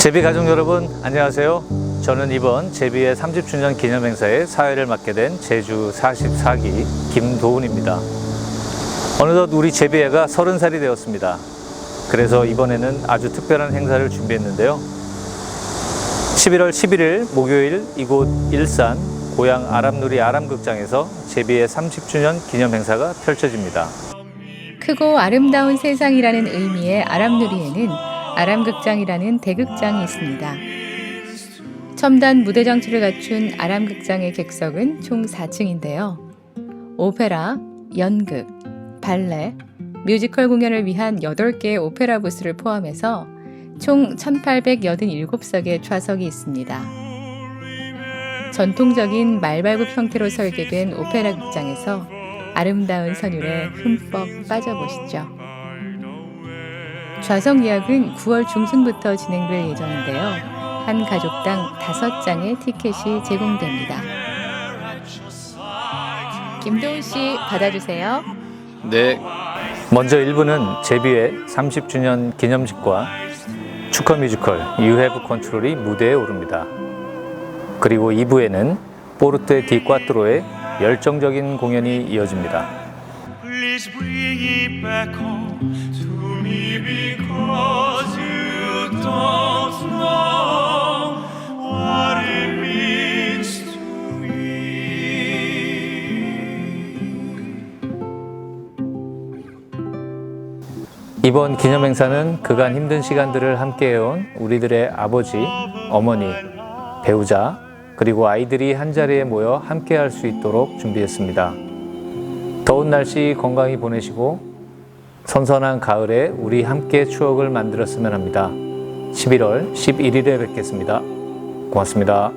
제비 가족 여러분 안녕하세요. 저는 이번 제비의 30주년 기념 행사에 사회를 맡게 된 제주 44기 김도훈입니다. 어느덧 우리 제비애가 30살이 되었습니다. 그래서 이번에는 아주 특별한 행사를 준비했는데요. 11월 11일 목요일 이곳 일산 고향 아람누리 아람극장에서 제비의 30주년 기념 행사가 펼쳐집니다. 크고 아름다운 세상이라는 의미의 아람누리에는 아람극장이라는 대극장이 있습니다. 첨단 무대 장치를 갖춘 아람극장의 객석은 총 4층인데요. 오페라, 연극, 발레, 뮤지컬 공연을 위한 8개의 오페라 부스를 포함해서 총 1887석의 좌석이 있습니다. 전통적인 말발굽 형태로 설계된 오페라 극장에서 아름다운 선율에 흠뻑 빠져보시죠. 좌석 예약은 9월 중순부터 진행될 예정인데요. 한 가족당 5장의 티켓이 제공됩니다. 김도훈 씨 받아주세요. 네. 먼저 1부는 제비의 30주년 기념식과 축하 뮤지컬 You Have Control이 무대에 오릅니다. 그리고 2부에는 포르테 디 꽈트로의 열정적인 공연이 이어집니다. 이번 기념 행사는 그간 힘든 시간들을 함께해온 우리들의 아버지, 어머니, 배우자, 그리고 아이들이 한자리에 모여 함께할 수 있도록 준비했습니다. 더운 날씨 건강히 보내시고 선선한 가을에 우리 함께 추억을 만들었으면 합니다. 11월 11일에 뵙겠습니다. 고맙습니다.